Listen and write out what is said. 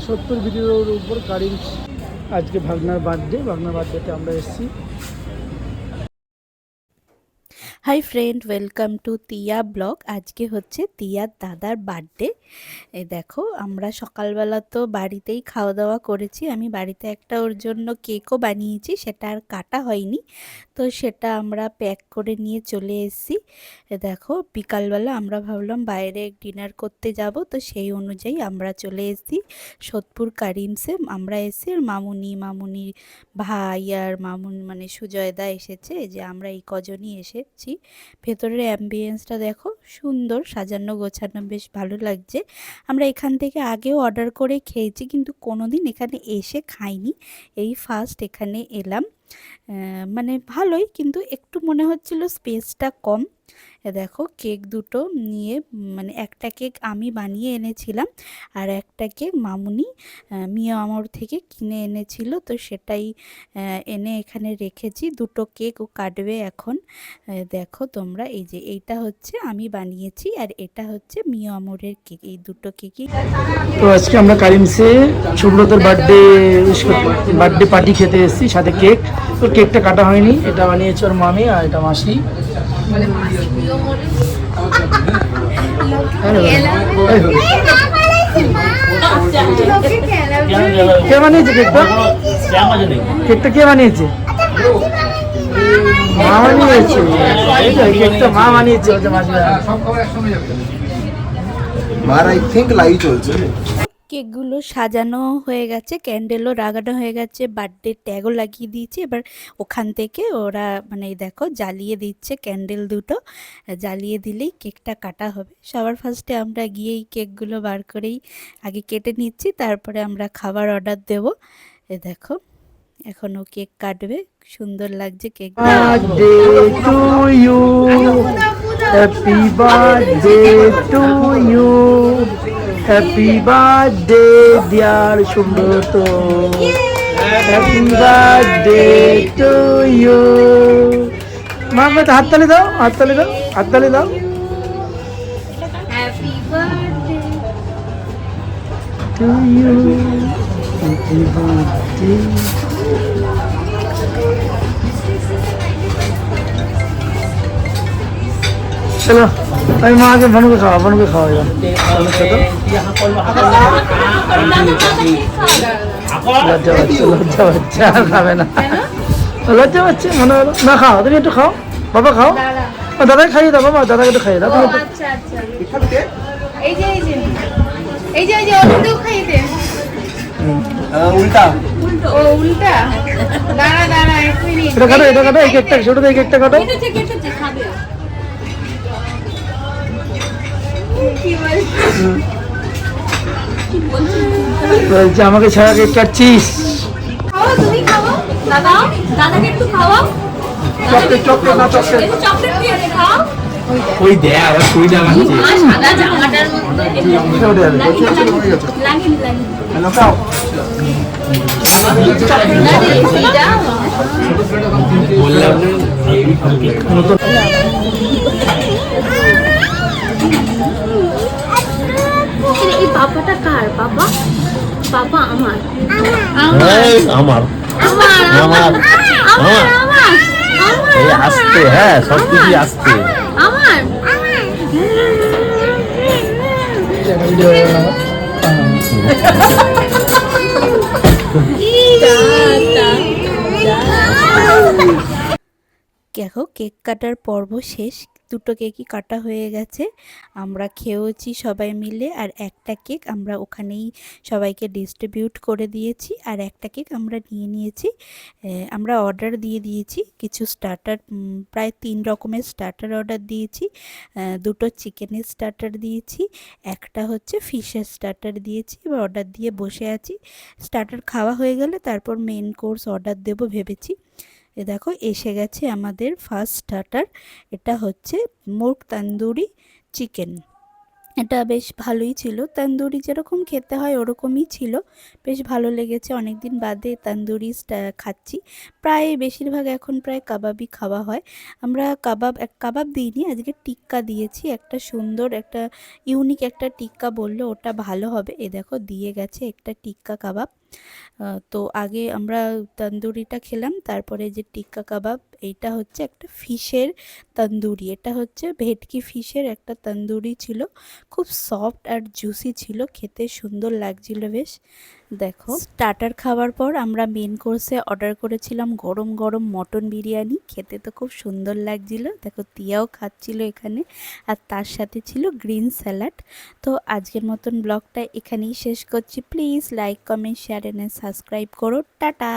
সত্তর ভিডিওর উপর কারেন্ট আজকে ভাগনার বার্থডে ভাগনার বার্থডেতে আমরা এসেছি। Hi friend, welcome to Tia blog. আজকে হচ্ছে তিয়ার দাদার বার্থডে। এই দেখো, আমরা সকালবেলা তো বাড়িতেই খাওয়া দাওয়া করেছি। আমি বাড়িতে একটা ওর জন্য কেকও বানিয়েছি, সেটা আর কাটা হয়নি। তো সেটা আমরা প্যাক করে নিয়ে চলে এসেছি। এ দেখো, বিকালবেলা আমরা ভাবলাম বাইরে ডিনার করতে যাব, তো সেই অনুযায়ী আমরা চলে এসেছি সোদপুর কারিমসে। আমরা এসে মামুনি মামুনি ভাই আর মামুন মানে সুজয়দা এসেছে, যে আমরা এই কজনই এসেছি। ভেতরের অ্যাম্বিয়েন্সটা দেখো, সুন্দর, সাজানো, গোছানো, বেশ ভালো লাগছে। আমরা এখান থেকে আগেও অর্ডার করে খেয়েছি, কিন্তু কোনোদিন এখানে এসে খাইনি। এই ফার্স্ট এখানে এলাম। মানে ভালোই, কিন্তু একটু মনে হচ্ছিল স্পেসটা কম। দেখো কেক দুটো নিয়ে মানে একটা কেক আমি বানিয়ে এনেছিলাম আর একটা কেক মামুনি মিয়া আমর থেকে কিনে এনেছিল। তো সেটাই এনে এখানে রেখেছি। দুটো কেক ও কাটবে এখন। দেখো তোমরা, এই যে এইটা হচ্ছে আমি বানিয়েছি আর এটা হচ্ছে মিয়া আমরের কেক এই দুটো কেকই তো আজকে আমরা কারিমসে সুব্রতর বার্থডে বার্থডে পার্টি খেতে এসেছি, সাথে কেক তো কেকটা কাটা হয়নি। এটা বানিয়েছে ওর মামি আর এটা মাসি। কে বানিয়েছে কেকটা? কেকটা কে বানিয়েছে? মা বানিয়েছে। কেকটা মা বানিয়েছে মার আই থিঙ্ক লাই চলছে। কেকগুলো সাজানো হয়ে গেছে ক্যান্ডেলও লাগানো হয়ে গেছে বার্থডে ট্যাগও লাগিয়ে দিয়েছে এবার ওখান থেকে ওরা মানে দেখো জ্বালিয়ে দিচ্ছে ক্যান্ডেল দুটো জ্বালিয়ে দিলেই কেকটা কাটা হবে সবার ফার্স্টে আমরা গিয়ে এই কেকগুলো বার করেই আগে কেটে নিচ্ছি, তারপরে আমরা খাবার অর্ডার দেব এ দেখো এখনও কেক কাটবে, সুন্দর লাগছে cake. Happy birthday to you. Happy birthday, dear Shumbroto. Happy birthday to you. মা মা হাততালি দাও হাততালি দাও হাততালি দাও Happy birthday. to you. Happy birthday. চলো। আমি মাকে ভানুকে খাওয়া ভানুকে খাওয়া লজ্জা পাচ্ছে লজ্জা পাচ্ছে আর খাবে না। লজ্জা পাচ্ছে মনে হলো না খাও তুমি একটু খাও বাবা খাও। দাদাকে খাইয়ে দাও বাবা দাদাকে একটু খাইয়ে দাও তুমি একটু- আচ্ছা আচ্ছা। এই যে এই যে এই যে এই যে উল্টা। ও উল্টা। দাঁড়া দাঁড়া এক মিনিট। এটা কাটো এটা কাটো এই কেকটা ছোটো এই কেকটা কাটো। খাবে। বলছে আমাকে ছাড়া কেক কাটছিস? খাও দাদা দাদাকে বাবাটা কার? বাবা? বাবা আমার। আমার। আমার। আমার আমার আমার। আমার আসতে হ্যাঁ সব কিছু আসতে আমার। দেখো কেক কাটার পর্ব শেষ দুটো কেকই কাটা হয়ে গেছে। আমরা খেয়েওছি সবাই মিলে আর একটা কেক আমরা ওখানেই সবাইকে ডিস্ট্রিবিউট করে দিয়েছি আর একটা কেক আমরা নিয়ে নিয়েছি। আমরা অর্ডার দিয়ে দিয়েছি। কিছু স্টার্টার প্রায় তিন রকমের স্টার্টার অর্ডার দিয়েছি। দুটো চিকেনের স্টার্টার দিয়েছি। একটা হচ্ছে ফিশের স্টার্টার দিয়েছি। এবার অর্ডার দিয়ে বসে আছি। স্টার্টার খাওয়া হয়ে গেলে তারপর মেন কোর্স অর্ডার দেবো ভেবেছি। এ দেখো, এসে গেছে আমাদের ফার্স্ট স্টার্টার এটা হচ্ছে মোর্ক তান্দুরি চিকেন এটা বেশ ভালোই ছিল। তন্দুরি যেরকম খেতে হয় ওরকমই ছিল। বেশ ভালো লেগেছে। অনেক দিন বাদে তান্দুরি খাচ্ছি। প্রায় বেশিরভাগ এখন প্রায় কাবাবই খাওয়া হয়। আমরা কাবাব, এক কাবাব দিইনি, আজকে টিক্কা দিয়েছি। একটা সুন্দর, একটা ইউনিক একটা টিক্কা বলল ওটা ভালো হবে। এ দেখো, দিয়ে গেছে একটা টিক্কা কাবাব। তো আগে আমরা তন্দুরিটা খেলাম তারপরে যে টিক্কা কাবাব এইটা হচ্ছে একটা ফিশের তন্দুরি। এটা হচ্ছে ভেটকি ফিশের একটা তন্দুরি ছিল। খুব সফট আর জুসি ছিল, খেতে সুন্দর লাগছিল বেশ। দেখো স্টার্টার খাওয়ার পর আমরা মেন কোর্সে অর্ডার করেছিলাম গরম গরম মটন বিরিয়ানি। খেতে তো খুব সুন্দর লাগছিল। দেখো, তিয়াও খাচ্ছিল এখানে আর তার সাথে ছিল গ্রিন স্যালাড তো আজকের মতন ব্লগটা এখানেই শেষ করছি। Please like comment share and subscribe করো। টাটা!